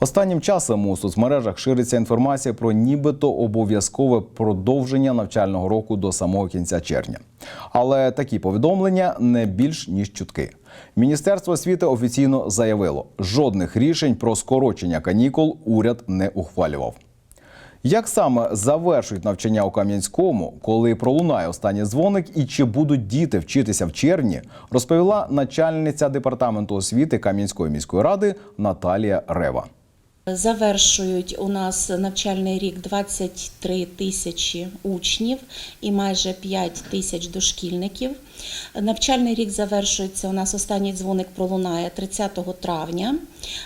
Останнім часом у соцмережах шириться інформація про нібито обов'язкове продовження навчального року до самого кінця червня. Але такі повідомлення не більш ніж чутки. Міністерство освіти офіційно заявило, жодних рішень про скорочення канікул уряд не ухвалював. Як саме завершують навчання у Кам'янському, коли пролунає останній дзвоник, і чи будуть діти вчитися в червні, розповіла начальниця департаменту освіти Кам'янської міської ради Наталія Рева. Завершують у нас навчальний рік 23 тисячі учнів і майже 5 тисяч дошкільників. Навчальний рік завершується. У нас останній дзвоник пролунає 30 травня.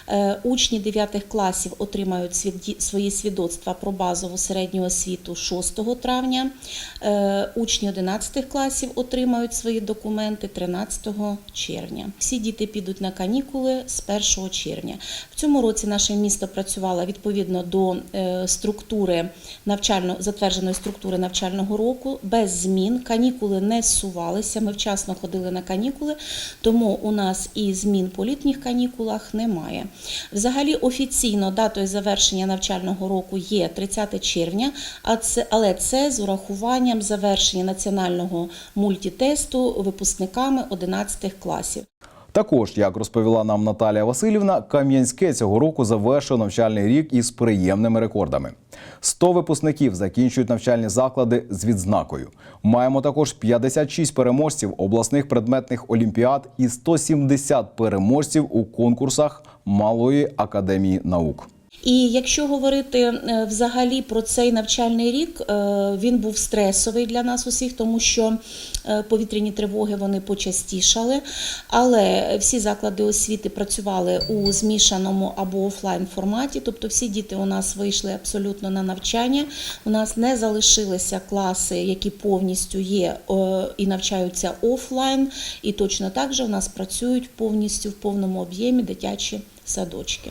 Е, Учні 9 класів отримають свої свідоцтва про базову середню освіту 6 травня. Е, Учні 11 класів отримають свої документи 13 червня. Всі діти підуть на канікули з 1 червня. В цьому році наше місто працювало відповідно до е, структури навчально затвердженої структури навчального року без змін. Канікули не зсувалися. Ми вчасно ходили на канікули, тому у нас і змін по літніх канікулах немає. Взагалі офіційно датою завершення навчального року є 30 червня, але це з урахуванням завершення національного мультитесту випускниками 11 класів. Також, як розповіла нам Наталія Васильівна, Кам'янське цього року завершив навчальний рік із приємними рекордами. 100 випускників закінчують навчальні заклади з відзнакою. Маємо також 56 переможців обласних предметних олімпіад і 170 переможців у конкурсах Малої академії наук. І якщо говорити е, взагалі про цей навчальний рік, е, він був стресовий для нас усіх, тому що е, повітряні тривоги вони почастішали. Але всі заклади освіти працювали у змішаному або офлайн форматі, тобто всі діти у нас вийшли абсолютно на навчання. У нас не залишилися класи, які повністю є і навчаються офлайн, і точно так же у нас працюють повністю в повному об'ємі дитячі садочки.